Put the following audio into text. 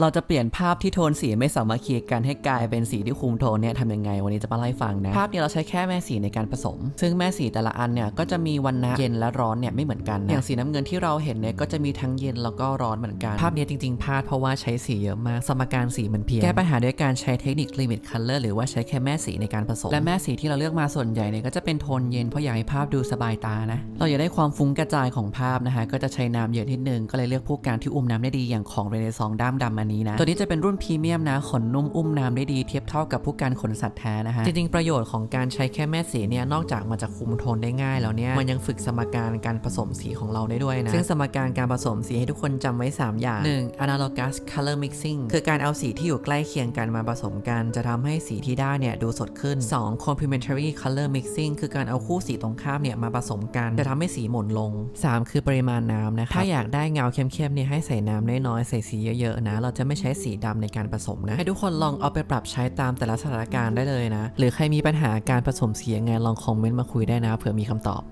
เราจะเปลี่ยนภาพที่โทนสีไม่สามัคคีกันให้กลายเป็นสีที่คุมโทนเนี่ยทำยังไงวันนี้จะมาเล่าให้ฟังนะ ภาพนี้เราใช้แค่แม่สีในการผสม ซึ่งแม่สีแต่ละอันเนี่ยก็จะมีวันนะเย็นและร้อนเนี่ยไม่เหมือนกันนะอย่างสีน้ำเงินที่เราเห็นเนี่ยก็จะมีทั้งเย็นแล้วก็ร้อนเหมือนกัน ภาพนี้จริงๆพลาดเพราะว่าใช้สีเยอะมากสมการสีมันเพี้ยนแก้ปัญหาด้วยการใช้เทคนิค limit color หรือว่าใช้แค่แม่สีในการผสม และแม่สีที่เราเลือกมาส่วนใหญ่เนี่ยก็จะเป็นโทนเย็นเพราะอยากให้ภาพดูสบายตานะเราอยากได้ความฟุ้งกระจายของภาพนะฮะก็จะใช้น้ำเยอะนิดนึงก็เลยเลือกพวกการที่อุ้มน้ำได้ดีอย่างของเรเนซองด้ามดำอันนี้นะตัวนี้จะเป็นรุ่นพรีเมียมนะขนนุ่มอุ้มน้ำได้ดีเทียบเท่ากับพวกการขนสัตว์แท้นะฮะจริงๆประโยชน์ของการใช้แค่แม่สีเนี่ยนอกจากมันจะคุมโทนได้ง่ายแล้วเนี่ยมันยังฝึกสมการการผสมสีของเราได้ด้วยนะซึ่งสมการการผสมสีให้ทุกคนจำไว้ 3 อย่าง 1. analogous color mixing คือการเอาสีที่อยู่ใกล้เคียงกันมาผสมกัน จะทำให้สีที่ได้เนี่ยดูสดขึ้น 2. complementary color mixing คือการเอาคู่สีตรงข้ามเนี่ยมาผสมกัน จะทำให้สีหม่นลง 3. คือปริมาณน้ำนะคะถ้าอยากได้เงาเข้มๆเนี่ยให้ใส่น้ำน้อยๆใส่สีเยอะๆนะเราจะไม่ใช้สีดำในการผสมนะ ให้ทุกคนลองเอาไปปรับใช้ตามแต่ละสถานการณ์ได้เลยนะ หรือใครมีปัญหาการผสมสียังไงลองคอมเมนต์มาคุยได้นะเผื่อมีคำตอบ